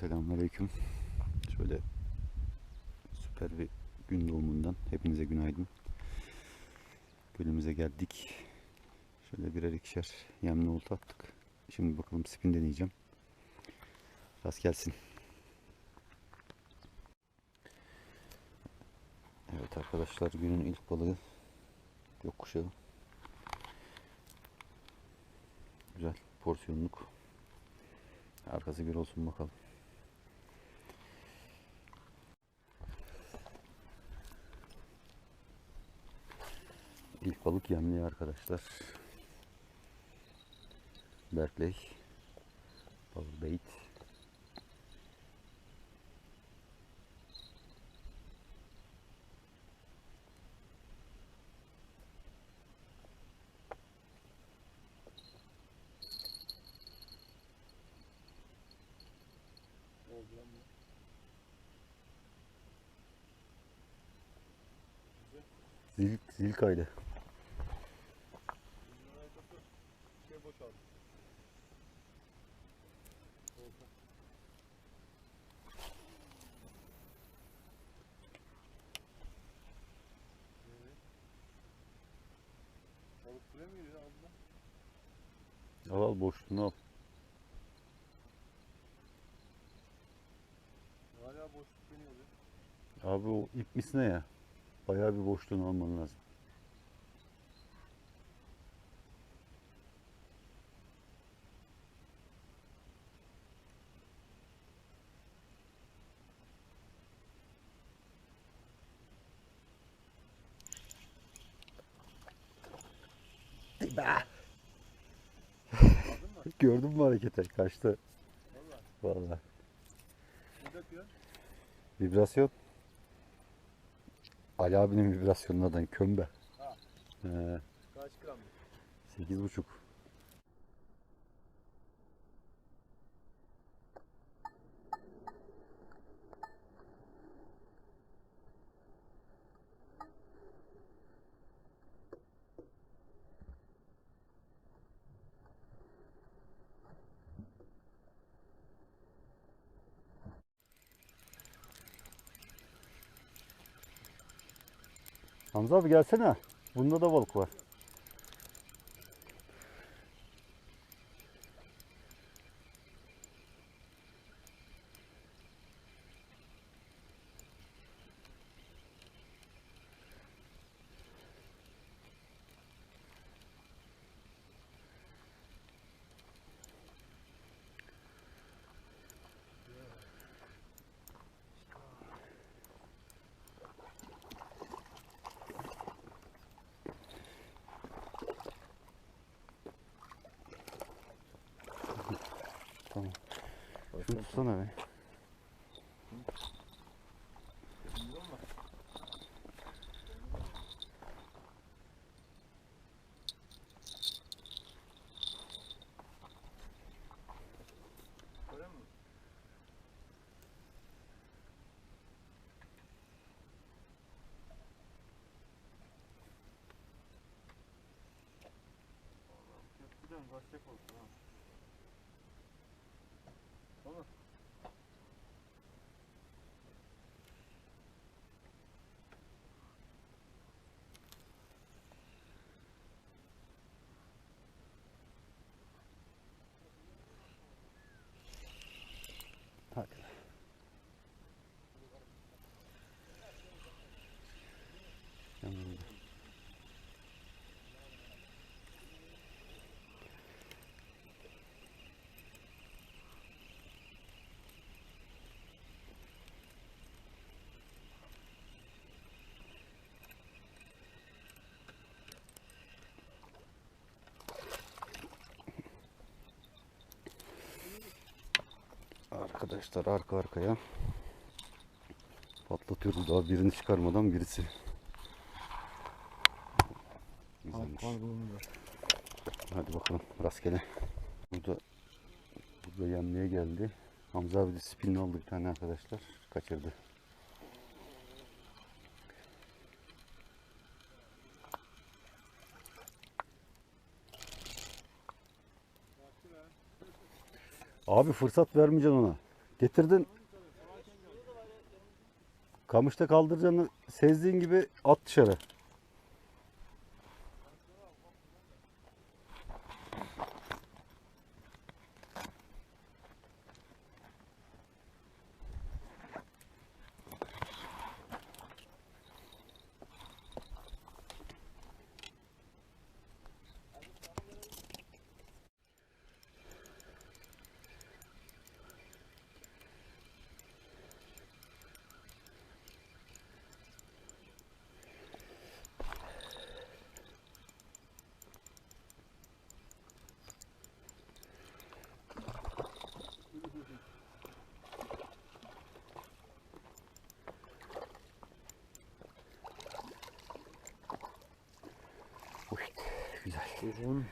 Selamünaleyküm. Şöyle süper bir gün doğumundan hepinize günaydın. Gölümüze geldik. Şöyle birer ikişer yemli olta attık. Şimdi bakalım spin deneyeceğim. Rast gelsin. Evet arkadaşlar günün ilk balığı yokkuşağı. Güzel porsiyonluk. Arkası bir olsun bakalım. İlk balık yemli arkadaşlar. Berkley. Powerbait. Zil, zil kaydı. Balık geliyor abla? Al al boşluğunu al. Hala boşluk beni oluyor. Abi o ip misine ya. Bayağı bir boşluğunu alman lazım. Aldın mı? Gördün mü hareketi? Kaçtı. Valla. Vallahi. Ne? Vibrasyon. Ali abinin vibrasyonlardan kömbe. Ha. He, Kaç gram? sekiz buçuk. Hamza abi gelsene. Bunda da balık var. Tamam. Şunu tutsana be. Kaçacak olsun ha. Tamam. Hadi. Yanında. Arkadaşlar arka arkaya patlatıyoruz daha birini çıkarmadan birisi. Güzelmiş. Hadi bakalım rastgele. Burada burada yenmeye geldi. Hamza abi de spinini aldı bir tane arkadaşlar. Kaçırdı. Abi fırsat vermeyeceksin ona. Getirdin. Kamışta kaldıracağını sezdiğin gibi at dışarı. Güzel. Buyurun.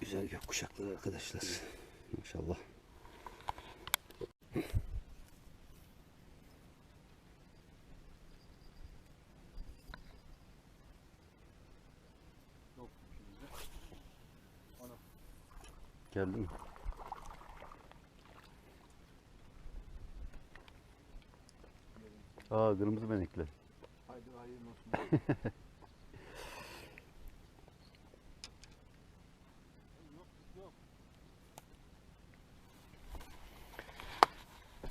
Güzel gökkuşakları arkadaşlar. Maşallah. Geldi? Aa kırmızı benekli. Haydi hayırlı olsun.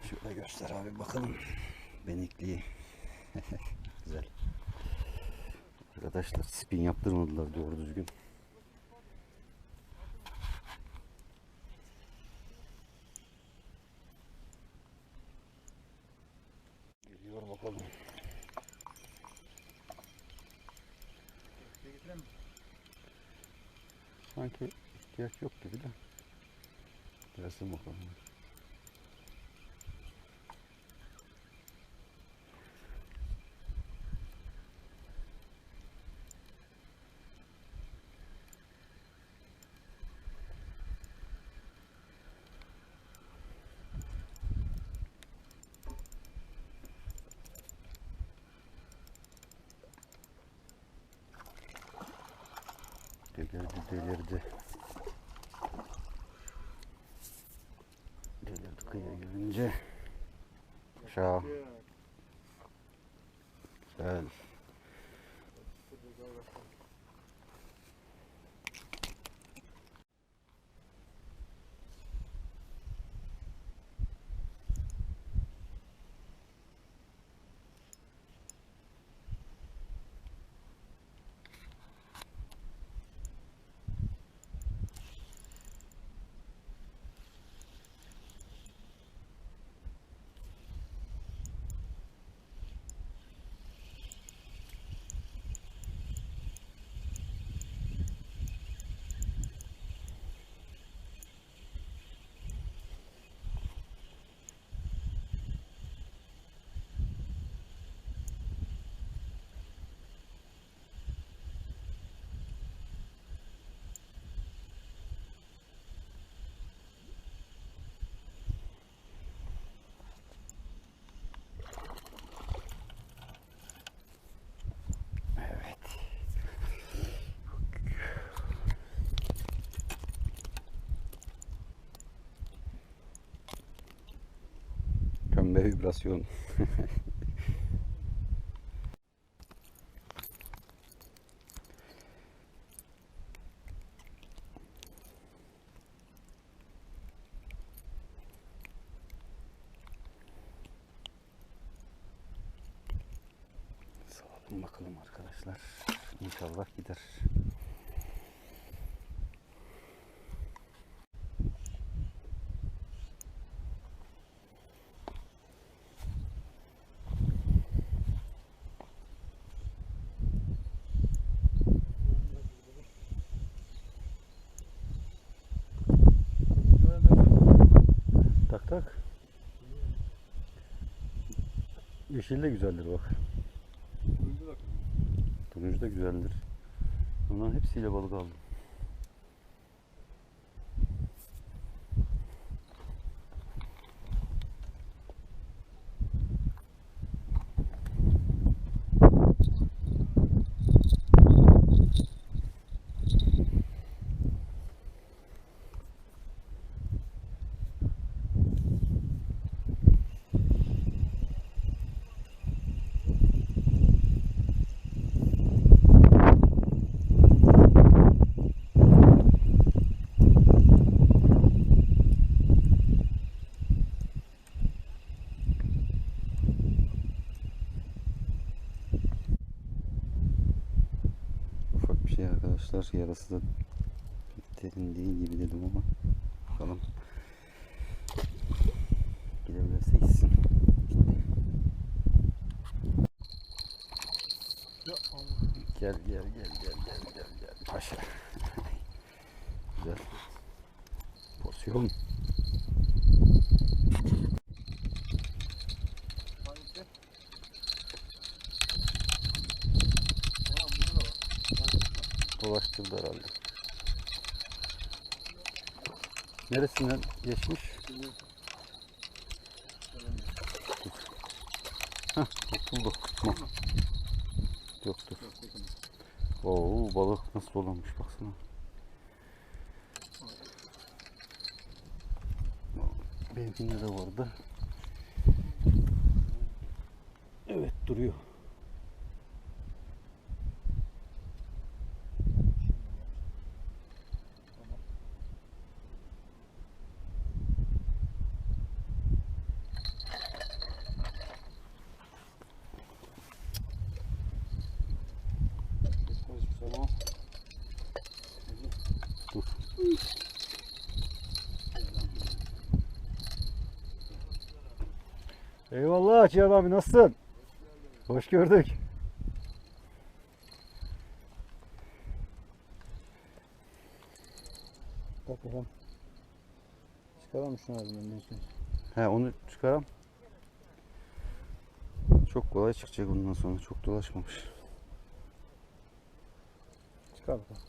Şöyle göster abi bakalım. Benekliyi. Güzel. Arkadaşlar spin yaptırmadılar doğru düzgün. Geliyor bakalım. Ne getireyim mi? Sanki ihtiyaç yok gibi de. Gelsin bakalım. Kömbe vibrasyon. Sağalım bakalım arkadaşlar. İnşallah gider. Tak tak. Yeşil de güzeldir bak. Turuncu da güzeldir. Bunların hepsiyle balık aldım. Şey arkadaşlar yarası da derin değil gibi dedim ama bakalım gidebilirse gitsin. Gel gel gel gel gel gel gel paşa. Güzel. Porsiyon. Hangisi? Ulan burada da var. Dolaştırdı herhalde. Neresinden geçmiş? Bilmiyorum. Kurtuldu. Tamam. Yoktur. Oo balık nasıl dolanmış baksana. Benimkinde de vardı. Evet duruyor. Tamam. Dur. Cihan abi nasılsın? Hoş gördük. Bak bakalım. Çıkaralım şunu ağzından? He onu çıkaram. Çok kolay çıkacak bundan sonra. Çok dolaşmamış. Çıkar bakalım.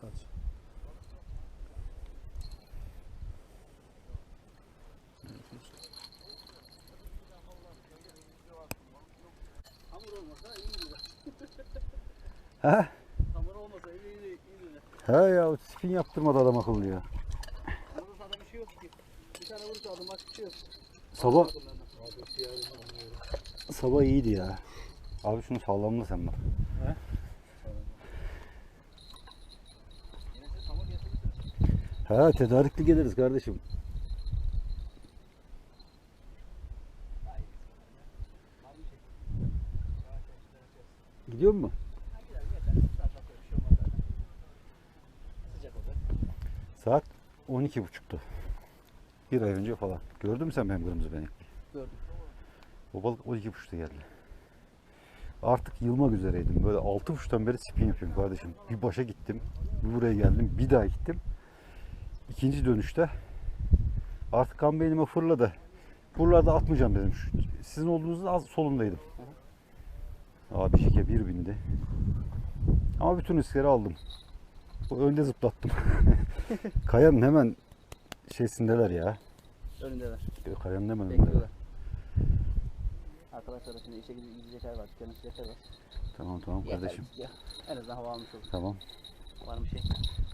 Sadece. Hamur olmasa iyiydi. He? Hamur olmasa iyiydi. iyiydi. He ya spin yaptırmadı adam akıllı ya. Hamurda sana bir şey yok ki. Bir tane vurursa adım başka bir şey yok. Sabah sabah iyiydi ya. Abi şunu sağlamla sen bak. He tedarikli geliriz kardeşim. Gidiyor mu? Saat 12.30'tu. Bir ay önce falan. Gördün mü sen benim kırmızı benekliyi? Gördüm. O balık 12.30'da geldi. Artık yılmak üzereydim. Böyle 6.30'dan beri spin yapıyorum kardeşim. Bir başa gittim. Bir buraya geldim. Bir daha gittim. İkinci dönüşte artık kan beynime fırladı. Buralarda atmayacağım dedim. Sizin olduğunuzda az solundaydım. Abi şike bir bindi. Ama bütün riskleri aldım. Önde zıplattım. Kayanın hemen şeysindeler ya. Önündeler. Kayanın hemen önündeler. Bekliyorlar. Arkadaşlar da şimdi işe gidecek gidecekler var. Dükkanın işlecekler var. Tamam tamam Yeter, kardeşim. Ya, en azından hava almış olur. Tamam. Var mı bir şey?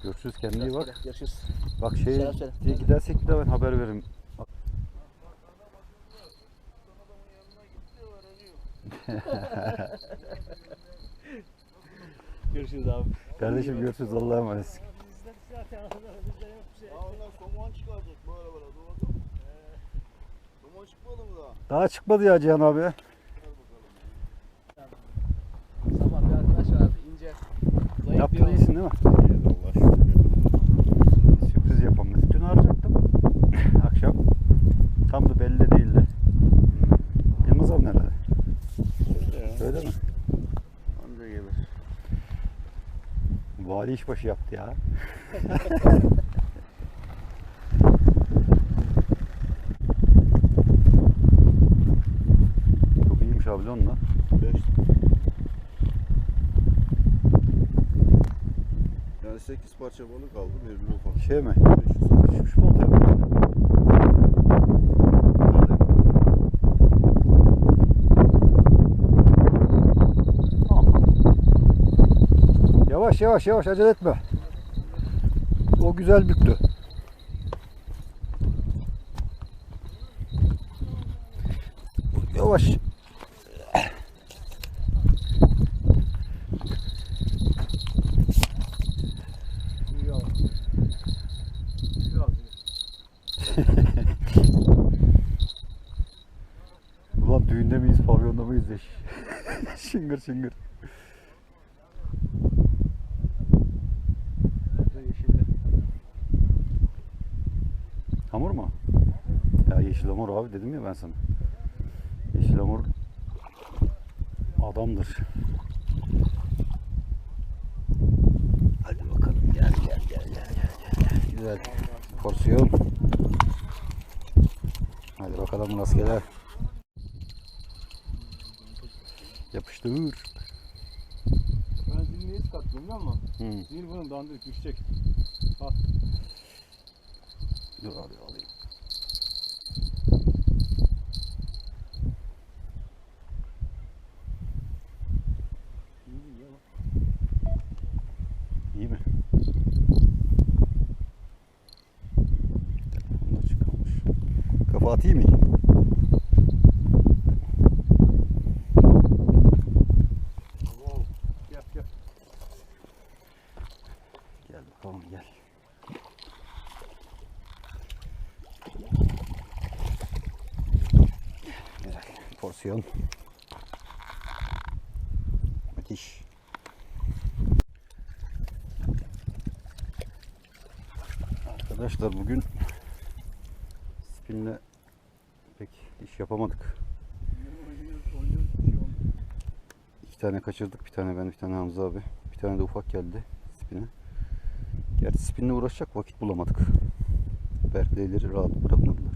Görüşürüz kendine iyi bak. Görüşürüz. Bak şey Selam söyle. diye gidersek de ben haber veririm. Görüşürüz abi. Kardeşim görüşürüz Allah'a emanet. Ya onlar somon çıkaracak böyle böyle bakalım. Somon çıkmadı mı daha? Daha çıkmadı ya Cihan abi. Sabah bir arkadaş vardı ince. Zayıf Yaptın iyisin değil mi? Allah şükür. Sürpriz yapalım dedim. Dün arayacaktım. Akşam. Tam da belli de değildi. Yılmaz abi nerede? Öyle mi? Anca gelir. Vali işbaşı yaptı ya. Çok iyiymiş. Beş. Yani 8 parça balık aldım. Birbiri ufak. Şey mi? 500 olmuş. Düşmüş Yavaş yavaş acele etme. O güzel büktü. Yavaş. Ulan düğünde miyiz, pavyonda mıyız şıngır şıngır. hamur mu? Ya yeşil hamur abi dedim ya ben sana. Yeşil hamur adamdır. Hadi bakalım gel gel gel gel gel gel. Güzel porsiyon. Hadi bakalım rastgele. Yapıştır. Ben zilini hiç biliyor musun? Hı. Zil bunun dandirik düşecek. Dur abi alayım. İyi zil ya. İyi mi? Telefonda çıkmış. Kafa atayım mı? Wow. Gel gel. Gel bakalım gel. Güzel. Porsiyon. Müthiş. Arkadaşlar bugün spinle pek iş yapamadık. İki tane kaçırdık. Bir tane ben, bir tane Hamza abi. Bir tane de ufak geldi spine. Gerçi spinle uğraşacak vakit bulamadık. Berkleyleri rahat bırakmadılar.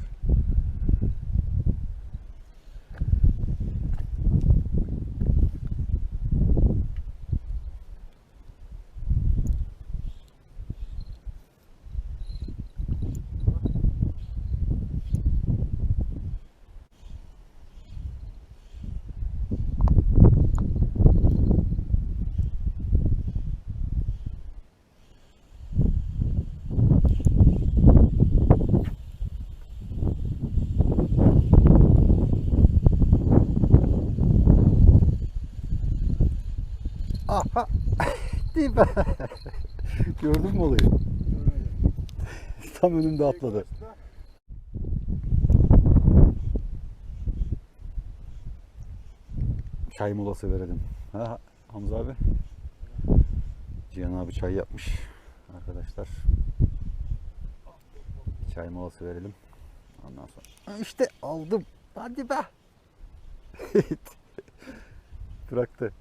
Aha! Değil be. Gördün mü olayı? Tam önümde atladı. Çay molası verelim. Ha, Hamza abi. Cihan abi çay yapmış. Arkadaşlar. Çay molası verelim. Ondan sonra. İşte aldım. Hadi be. Bıraktı.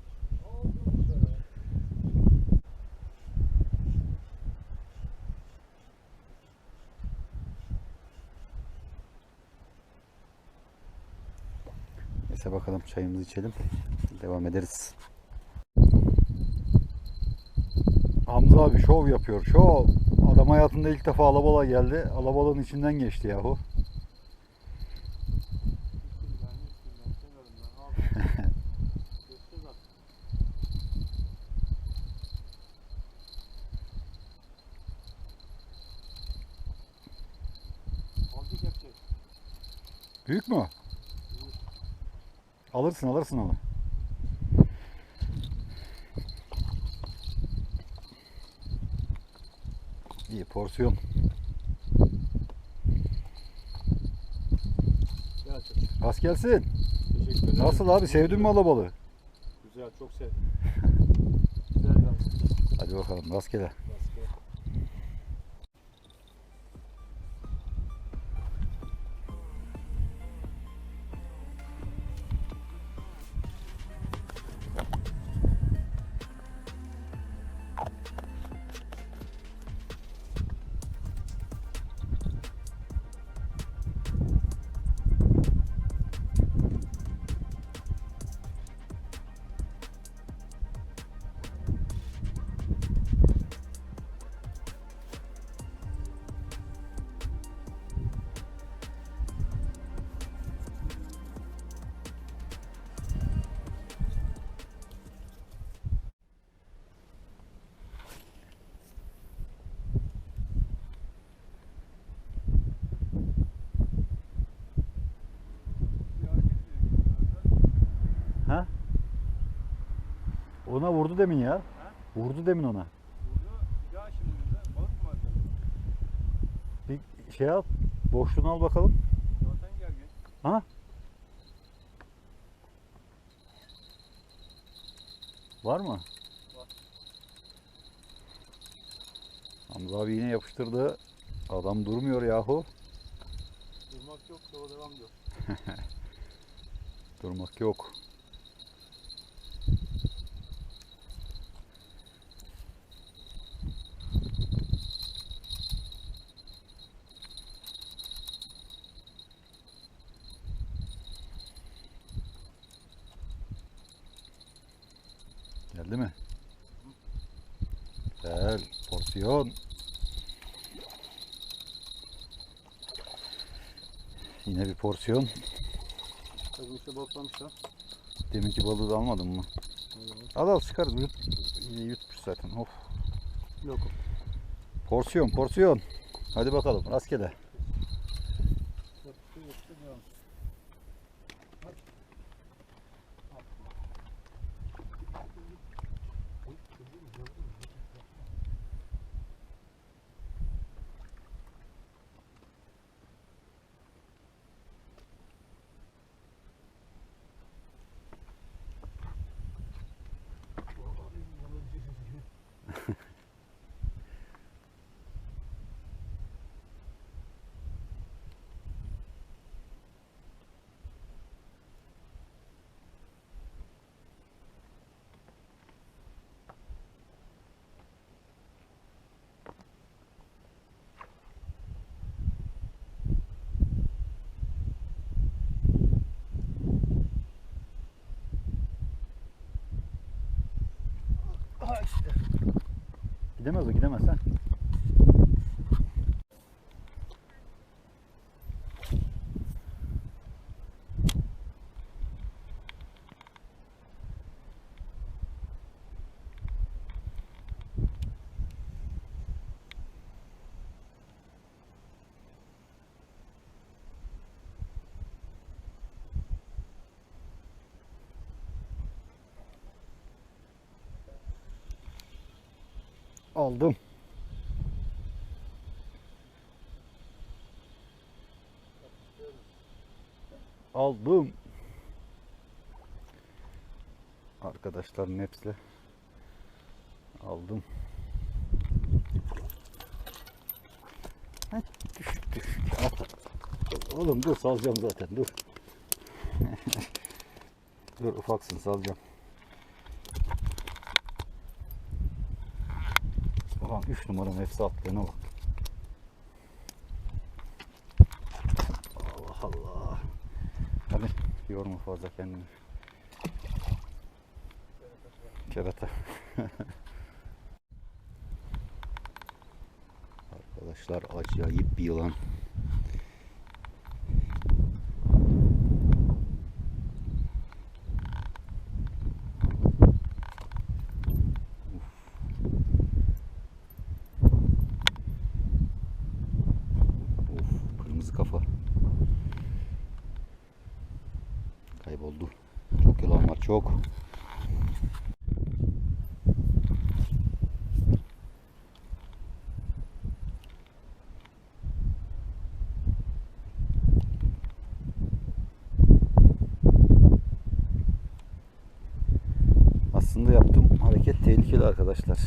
Bakalım çayımızı içelim. Devam ederiz. Hamza abi şov yapıyor. Şov. Adam hayatında ilk defa alabala geldi. Alabalığın içinden geçti yahu. Büyük mü? Alırsın alırsın onu. İyi porsiyon. Rast gelsin. Teşekkür ederim. Nasıl abi sevdin mi alabalığı? Güzel, çok sevdim. Güzel. Hadi bakalım rastgele. Ona vurdu demin ya. Vurdu demin ona. Ya şimdi bize balık mı var? Bir şey al. Boşluğunu al bakalım. Zaten gel gel. Ha? Var mı? Var. Hamza abi yine yapıştırdı. Adam durmuyor yahu. Durmak yok. Yola devam diyor. Durmak yok. Geldi mi? Güzel. Porsiyon. Yine bir porsiyon. Kızım işte balıklamışlar. Deminki balığı da almadın mı? Al al çıkar. Yut, yutmuş zaten. Of. Yok. Porsiyon porsiyon. Hadi bakalım rastgele. Yapıştı yapıştı devam. Ha işte. Gidemez o gidemez ha. Aldım. Aldım. Arkadaşlar Maps'le aldım. Düşük düşük. Oğlum dur salacağım zaten dur. dur ufaksın salacağım. Ulan 3 numaranın hepsi attığına bak. Allah Allah. Hadi yorma fazla kendini. Kerata. Arkadaşlar acayip bir yılan. Of kırmızı kafa. Kayboldu. Çok. Aslında yaptığım hareket tehlikeli arkadaşlar.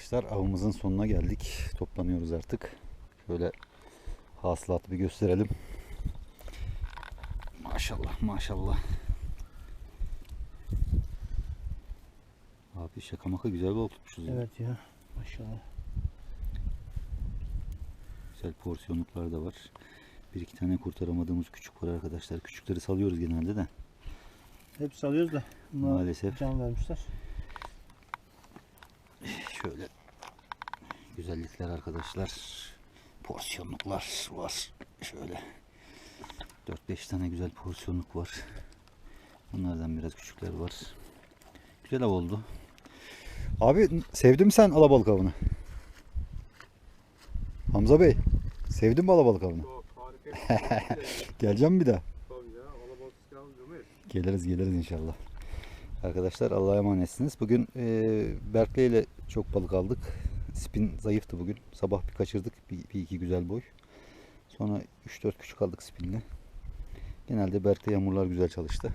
Arkadaşlar avımızın sonuna geldik. Toplanıyoruz artık. Şöyle hasılatı bir gösterelim. Maşallah maşallah. Abi şaka maka güzel balık tutmuşuz. Evet ya. Maşallah. Güzel porsiyonluklar da var. Bir iki tane kurtaramadığımız küçük var arkadaşlar. Küçükleri salıyoruz genelde de. Hep salıyoruz da. Bunlar Maalesef. can vermişler. Şöyle güzellikler arkadaşlar. Porsiyonluklar var. Şöyle 4-5 tane güzel porsiyonluk var. Bunlardan biraz küçükler var. Güzel av oldu. Abi sevdin mi sen alabalık avını? Hamza Bey, sevdin mi alabalık avını? Çok harika. Geleceğim bir daha. Tabii ya. Alabalık çıkarmıyor muyuz? Geliriz geliriz inşallah. Arkadaşlar Allah'a emanetsiniz. Bugün e, Berkley ile çok balık aldık. Spin zayıftı bugün. Sabah bir kaçırdık. Bir, bir iki güzel boy. Sonra 3-4 küçük aldık spinle. Genelde Berkley yağmurlar güzel çalıştı.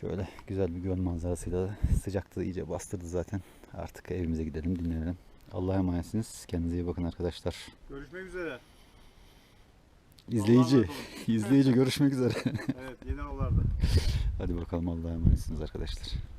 Şöyle güzel bir göl manzarasıyla da sıcaklığı iyice bastırdı zaten. Artık evimize gidelim dinlenelim. Allah'a emanetsiniz. Kendinize iyi bakın arkadaşlar. Görüşmek üzere. İzleyici, izleyici görüşmek üzere. Evet yeni avlarda. Hadi bakalım Allah'a emanetsiniz arkadaşlar.